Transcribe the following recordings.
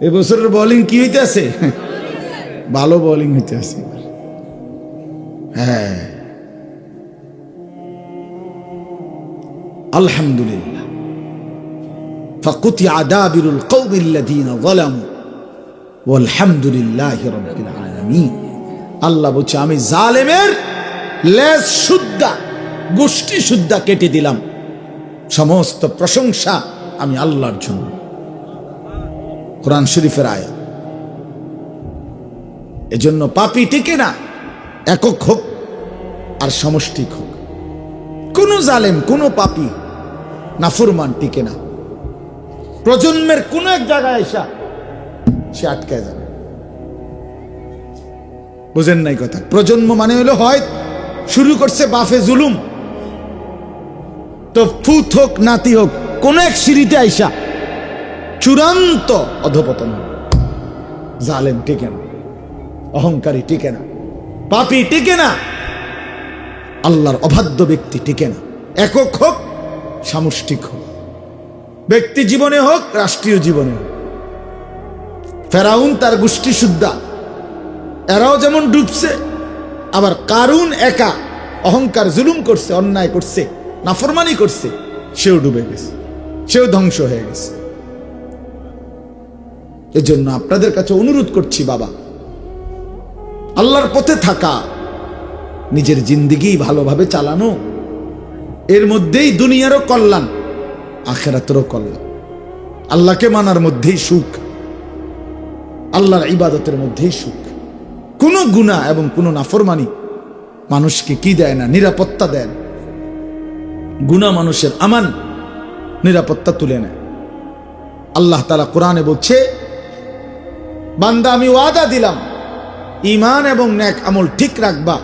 এবছরের বোলিং কি হইতেছে ভালো বোলিং হইতেছে হ্যাঁ আলহামদুলিল্লাহ فقطع دابر القوم الذين ظلموا والحمد لله رب العالمين আল্লাহ বলছে আমি জালেমের লেজ শুদ্ধা গোষ্ঠী শুদ্ধা কেটে দিলাম সমস্ত প্রশংসা আমি আল্লাহর জন্য কোরআন শরীফের আয়াত। এজন্য পাপি টিকে না, একক হোক আর সমষ্টিক হোক। কোন জালেম, কোন পাপি নাফরমান টিকে না। প্রজন্মের কোন এক জায়গায় এসা সে আটকায় যাবে। বুঝেন নাই কথা? প্রজন্ম মানে হলো হয়, শুরু করছে বাফে জুলুম। তো ফুত হোক, নাতি হোক, কোন এক সিঁড়িতে আইসা চূড়ান্ত অধপতন। জালেম টিকে না, অহংকারী টিকে না, পাপি টিকে না, আল্লাহর অবাধ্য ব্যক্তি টিকে না। একক হোক, সামষ্টিক হোক, ব্যক্তি জীবনে হোক, রাষ্ট্রীয় জীবনে হোক। ফেরাউন তার গোষ্ঠী শুদ্ধা, এরাও যেমন ডুবছে, আবার কারুন একা অহংকার জুলুম করছে, অন্যায় করছে, নাফরমানি করছে, সেও ডুবে গেছে, সেও ধ্বংস হয়ে গেছে। এজন্য আপনাদের কাছে অনুরোধ করছি, বাবা। আল্লাহর পথে থাকা, নিজের জিন্দিগি ভালোভাবে চালানো, এর মধ্যেই দুনিয়ারও কল্যাণ, আখেরাতেরও কল্যাণ। আল্লাহকে মানার মধ্যেই সুখ, আল্লাহর ইবাদতের মধ্যেই সুখ। কোনো গুণা এবং কোনো নাফরমানি মানুষকে কি দেয় না? নিরাপত্তা দেন গুণা মানুষের আমান নিরাপত্তা তুলে নেয়। আল্লাহ তালা কোরআনে বলছে বান্দা, আমি ওয়াদা দিলাম। ইমান এবং ন্যাক আমল ঠিক রাখবা।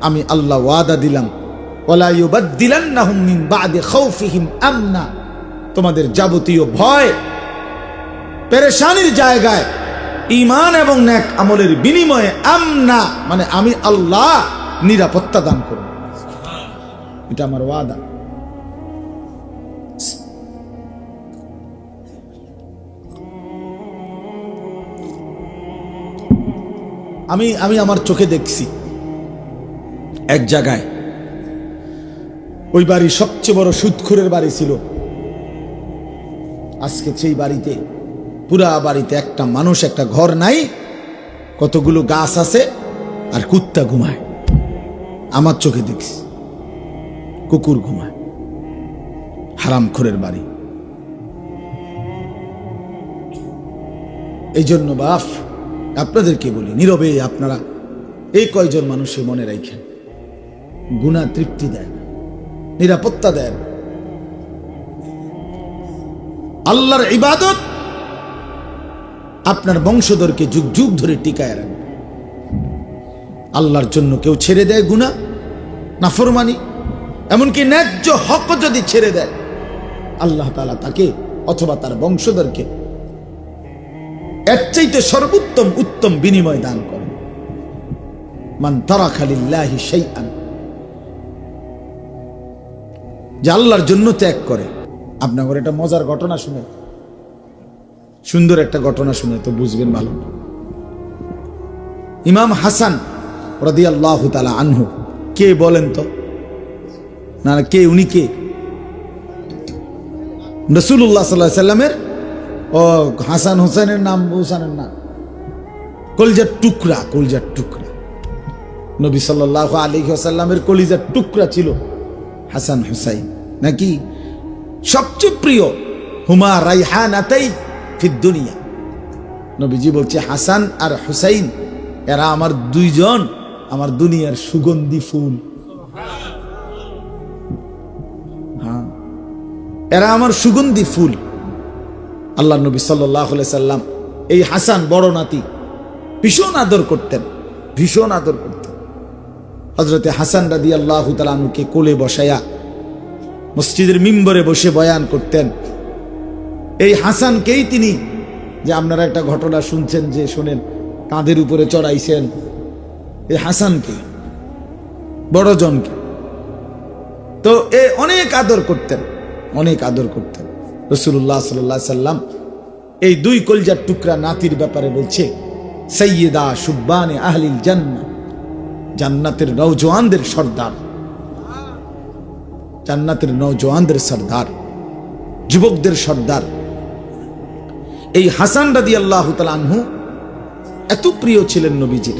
আমি আল্লাহ ওয়াদা দিলাম। মিন আমনা। তোমাদের যাবতীয় ভয় পেরেশানির জায়গায় ইমান এবং ন্যাক আমলের বিনিময়ে আমনা মানে আমি আল্লাহ নিরাপত্তা দান করব। এটা আমার ওয়াদা। আমি আমি আমার চোখে দেখছি। এক জায়গায় ওই বাড়ি সবচেয়ে বড় সুদখুরের বাড়ি ছিল। আজকে সেই বাড়িতে, পুরা বাড়িতে একটা মানুষ, একটা ঘর নাই, কতগুলো গাছ আছে আর কুত্তা ঘুমায়। আমার চোখে দেখছি, কুকুর ঘুমায়। হারামখোরের বাড়ি। এই জন্য বাফ আপনাদেরকে বলি, নীরবে আপনারা এই কয়জন মানুষের মনে রাখেন, গুণা তৃপ্তি দেয় নিরাপত্তা দেয় আল্লাহর ইবাদত আপনার বংশধরকে যুগ যুগ ধরে টিকায় রাখবে। আল্লাহর জন্য কেউ ছেড়ে দেয় গুণা, নাফরমানি, এমনকি ন্যায্য হক যদি ছেড়ে দেয়, আল্লাহ তালা তাকে অথবা তার বংশধরকে এর চাইতে সর্বোত্তম উত্তম বিনিময় দান করেন। মান তারা খালিল্লাহি শাইআন। যে আল্লাহর জন্য ত্যাগ করে। আপনার একটা মজার ঘটনা শুনে। সুন্দর একটা ঘটনা শুনে তো বুঝবেন ভালো। ইমাম হাসান রদি তালা আনহু, কে বলেন তো? না কে, উনি কে? রসুল্লাহ সাল্লাহ সাল্লামের ও, হাসান হোসেনের নাম হুসানের নাম। কলিজার টুকরা কলিজার টুকরা। নবী সাল্লাহ আলী সাল্লামের কলিজার টুকরা ছিল হাসান হুসাইন। নাকি? সবচেয়ে প্রিয়, হুমা রাইহান আতাই ফির দুনিয়া। নবীজি বলছে, হাসান আর হুসাইন, এরা আমার দুইজন, আমার দুনিয়ার সুগন্ধি ফুল। হ্যাঁ। এরা আমার সুগন্ধি ফুল। আল্লাহ নবী সাল্লাহ সাল্লাম এই হাসান বড় নাতি ভীষণ আদর করতেন, ভীষণ আদর করতেন। হজরতে হাসান রাদি আল্লাহ তালুকে কোলে বসায়া মসজিদের মিম্বরে বসে বয়ান করতেন। এই হাসানকেই তিনি, যে আপনারা একটা ঘটনা শুনছেন যে শোনেন, কাঁধের উপরে চড়াইছেন, এই হাসানকে, বড়জনকে। তো এ অনেক আদর করতেন, অনেক আদর করতেন। রসুল্লাহ সাল্লাহ সাল্লাম এই দুই কলজার টুকরা নাতির ব্যাপারে বলছে সৈয়দা সুব্বানে আহলিল জান্না জান্নাতের নৌজওয়ানদের সর্দার। জান্নাতের নৌজওয়ানদের সর্দার, যুবকদের সর্দার। এই হাসান রাদি আল্লাহ আনহু এত প্রিয় ছিলেন নবীজির।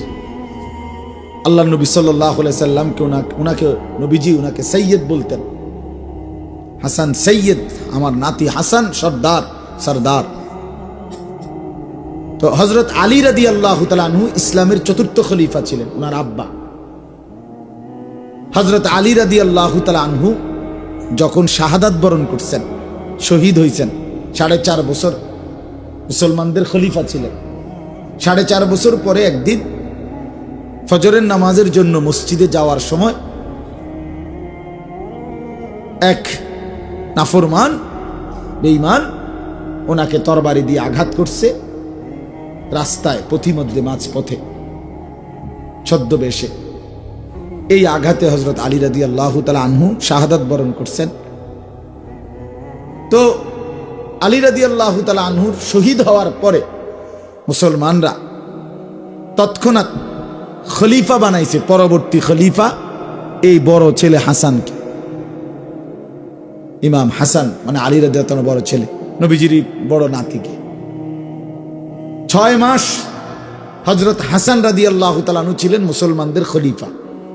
আল্লাহ নবী সাল্লাহ সাল্লামকে ওনাকে ওনাকে নবীজি ওনাকে সৈয়দ বলতেন। হাসান সৈয়দ, আমার নাতি হাসান সর্দার সর্দার। তো হজরত আলী রাদি আল্লাহ আনহু ইসলামের চতুর্থ খলিফা ছিলেন ওনার আব্বা। হজরত আলী রাদি আল্লাহ আনহু যখন শাহাদাত বরণ করছেন, শহীদ হয়েছেন সাড়ে চার বছর মুসলমানদের খলিফা ছিলেন। সাড়ে চার বছর পরে একদিন ফজরের নামাজের জন্য মসজিদে যাওয়ার সময় এক নাফরমান, বেঈমান, ওনাকে তরবারি দিয়ে আঘাত করছে রাস্তায় পথিমধ্যে মাঝ পথে ছদ্মবেশে। এই আঘাতে হজরত আলী রাদি আল্লাহ তালা আনহু শাহাদাত বরণ করছেন। তো আলী রাদি আল্লাহ তালা আনহুর শহীদ হওয়ার পরে মুসলমানরা তৎক্ষণাৎ খলিফা বানাইছে, পরবর্তী খলিফা, এই বড় ছেলে হাসানকে। ইমাম হাসান মানে আলী বড় ছেলে, নবীজির বড় নাতিকে। ছয় মাস হজরত হাসান রাদি আল্লাহ তালানু ছিলেন মুসলমানদের খলিফা,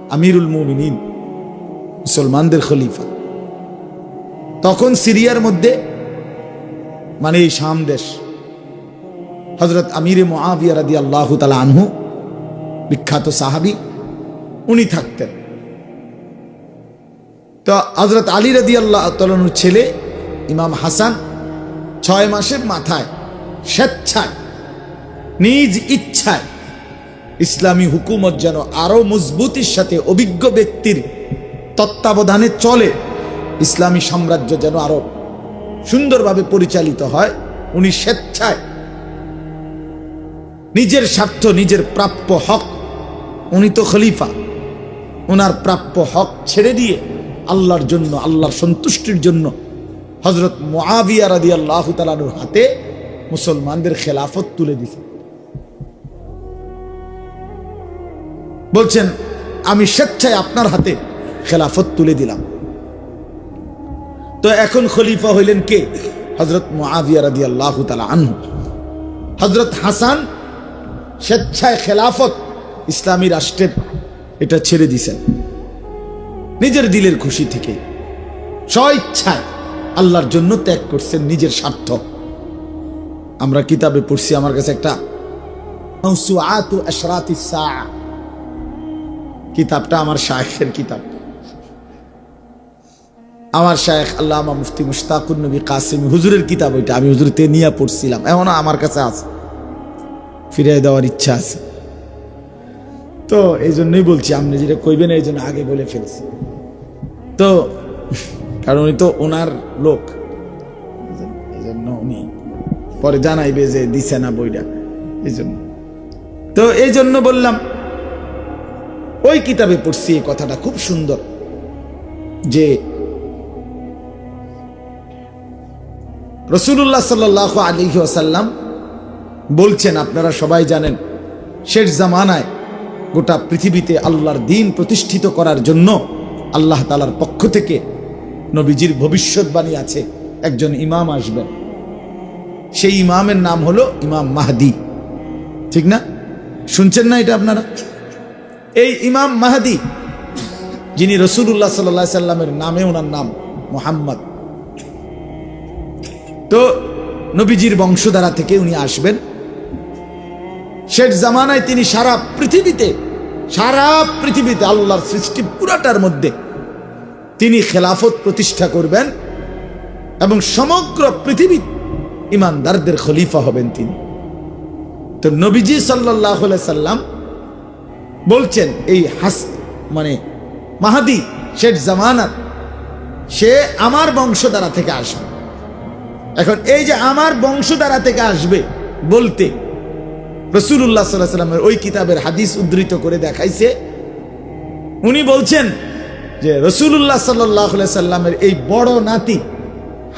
আমিরুল মুমিনিন, মুসলমানদের খলিফা। তখন সিরিয়ার মধ্যে মানে এই শাম দেশ হজরত আমির মোয়াবিয়া রাদি আল্লাহ তালা আনহু, বিখ্যাত সাহাবি, উনি থাকতেন। তো হজরত আলী রাদি আল্লাহ তালানুর ছেলে ইমাম হাসান ছয় মাসের মাথায় স্বেচ্ছায়, নিজ ইচ্ছায় ইসলামী হুকুমত যেন আরও মজবুতির সাথে অভিজ্ঞ ব্যক্তির তত্ত্বাবধানে চলে, ইসলামী সাম্রাজ্য যেন আরও সুন্দরভাবে পরিচালিত হয়, উনি স্বেচ্ছায় নিজের স্বার্থ, নিজের প্রাপ্য হক, উনি তো খলিফা ওনার প্রাপ্য হক ছেড়ে দিয়ে আল্লাহর জন্য, আল্লাহর সন্তুষ্টির জন্য হজরত মোয়াবিয়া রাদি আল্লাহ তালানুর হাতে মুসলমানদের খেলাফত তুলে দিছে। বলছেন, আমি স্বেচ্ছায় আপনার হাতে খেলাফত তুলে দিলাম। তো এখন খলিফা হইলেন কে? হজরত মুআবিয়া রাদি আল্লাহ আনহু। হজরত হাসান স্বেচ্ছায় খেলাফত ইসলামী রাষ্ট্রের এটা ছেড়ে দিছেন। নিজের দিলের খুশি থেকে। স্বইচ্ছায় আল্লাহর জন্য ত্যাগ করছেন নিজের স্বার্থ। আমরা কিতাবে পড়ছি আমার কাছে একটা কিতাবটা আমার শায়েখের কিতাব। আমার শায়েখ আল্লামা মুফতি মুশতাকুর নবী কাসিম হুজুরের কিতাব ওইটা। আমি হুজুর নিয়ে পড়ছিলাম এমনও আমার কাছে আছে। ফিরিয়ে দেওয়ার ইচ্ছা আছে। তো এই জন্যই বলছি, আপনি যেটা কইবেন এই জন্য আগে বলে ফেলছি। তো, কারণ উনি তো ওনার লোক। এই জন্য উনি পরে জানাইবে যে দিছে না বইটা এই জন্য তো এই জন্য বললাম, ওই কিতাবে পড়ছি এই কথাটা, খুব সুন্দর। যে রসুল্লাহ সাল্লাহ আলী আসাল্লাম বলছেন, আপনারা সবাই জানেন, শেষ জামানায় গোটা পৃথিবীতে আল্লাহর দিন প্রতিষ্ঠিত করার জন্য আল্লাহ তালার পক্ষ থেকে নবীজির ভবিষ্যৎবাণী আছে। একজন ইমাম আসবেন। সেই ইমামের নাম হলো ইমাম মাহাদি। ঠিক না? শুনছেন না এটা আপনারা? এই ইমাম মাহাদি, যিনি রসুল্লাহ সাল্লা সাল্লামের নামে ওনার নাম মোহাম্মদ। তো নবীজির বংশধারা থেকে উনি আসবেন। শেষ জামানায় তিনি সারা পৃথিবীতে সারা পৃথিবীতে আল্লাহর সৃষ্টি পুরাটার মধ্যে তিনি খেলাফত প্রতিষ্ঠা করবেন এবং সমগ্র পৃথিবী ইমানদারদের খলিফা হবেন তিনি। তো নবীজি সাল্লাহ সাল্লাম বলছেন, এই হাস মানে মাহাদি শেখ জামানাত সে আমার বংশধারা থেকে আসবে। এখন এই যে আমার বংশধারা থেকে আসবে বলতে রসুল্লাহ সাল্লাহ সাল্লামের ওই কিতাবের হাদিস উদ্ধৃত করে দেখাইছে। উনি বলছেন যে রসুল্লাহ সাল্লাহ সাল্লামের এই বড় নাতি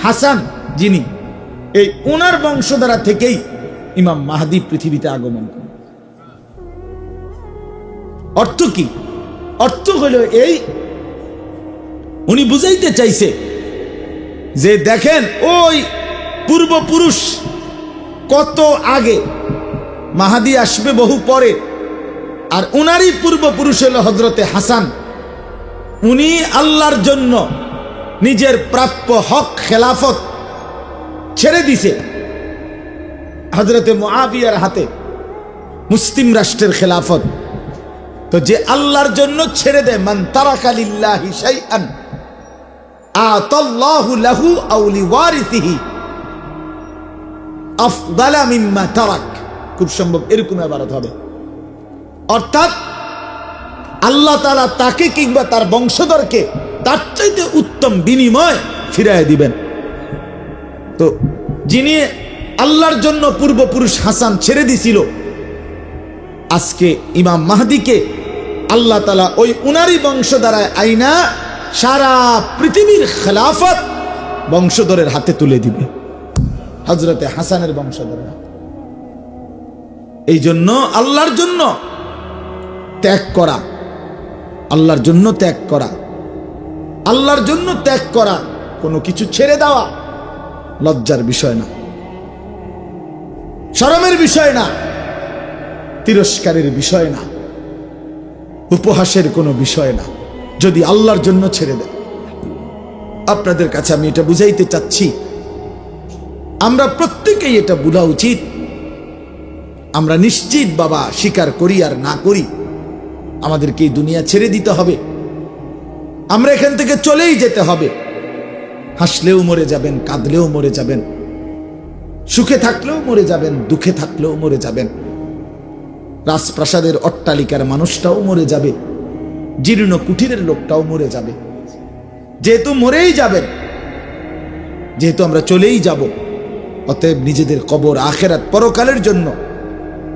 হাসান যিনি, এই ওনার বংশধারা থেকেই ইমাম মাহাদি পৃথিবীতে আগমন করে অর্থ কি? অর্থ হলো এই, উনি বুঝাইতে চাইছে যে দেখেন ওই পূর্বপুরুষ কত আগে মাহাদি আসবে বহু পরে। আর উনারই পূর্বপুরুষ হলো হজরতে হাসান। উনি আল্লাহর জন্য নিজের প্রাপ্য হক, খেলাফত ছেড়ে দিছে। হজরতে মুআবিয়ার হাতে মুসলিম রাষ্ট্রের খেলাফত। তো যে আল্লাহর জন্য ছেড়ে দেয়, মান তারাকালিল্লাহি শাইআন, আতাল্লাহু লাহু আফদালা মিম্মা তারাক। খুব সম্ভব, এরকম আবারত হবে। অর্থাৎ আল্লাহ তাআলা তাকে কিংবা তার বংশধরকে তার চাইতে উত্তম বিনিময় ফিরায় দিবেন। তো যিনি আল্লাহর জন্য পূর্বপুরুষ হাসান ছেড়ে দিছিল, আজকে ইমাম মাহাদিকে আল্লাহ তালা ওই উনারই বংশ দ্বারায় আইনা সারা পৃথিবীর খেলাফত বংশধরের হাতে তুলে দিবে। হজরতে হাসানের বংশধরের। হাতে। এই জন্য আল্লাহর জন্য ত্যাগ করা। আল্লাহর জন্য ত্যাগ করা। আল্লাহর জন্য ত্যাগ করা। কোনো কিছু ছেড়ে দেওয়া লজ্জার বিষয় না। শরমের বিষয় না। তিরস্কারের বিষয় না। উপহাসের কোনো বিষয় না। যদি আল্লাহর জন্য ছেড়ে দেয়। আপনাদের কাছে আমি এটা বুঝাইতে চাচ্ছি। আমরা প্রত্যেকেই এটা বোঝা উচিত। আমরা নিশ্চিত বাবা স্বীকার করি আর না করি। আমাদেরকে এই দুনিয়া ছেড়ে দিতে হবে। আমরা এখান থেকে চলেই যেতে হবে। হাসলেও মরে যাবেন, কাঁদলেও মরে যাবেন। সুখে থাকলেও মরে যাবেন, দুঃখে থাকলেও মরে যাবেন। রাজপ্রাসাদের অট্টালিকার মানুষটাও মরে যাবে। জীর্ণ কুঠিরের লোকটাও মরে যাবে। যেহেতু মরেই যাবেন, যেহেতু আমরা চলেই যাব, অতএব নিজেদের কবর আখেরাত পরকালের জন্য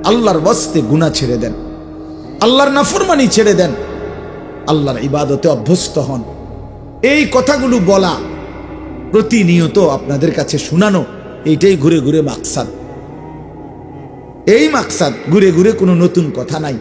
আল্লাহর বস্তে গুণা ছেড়ে দেন। আল্লাহর নাফরমানি ছেড়ে দেন। আল্লাহর ইবাদতে অভ্যস্ত হন। এই কথাগুলো বলা প্রতিনিয়ত আপনাদের কাছে শোনানো, এইটাই ঘুরে ঘুরে মাকসাদ। এই মাকসাদ ঘুরে ঘুরে কোনো নতুন কথা নাই।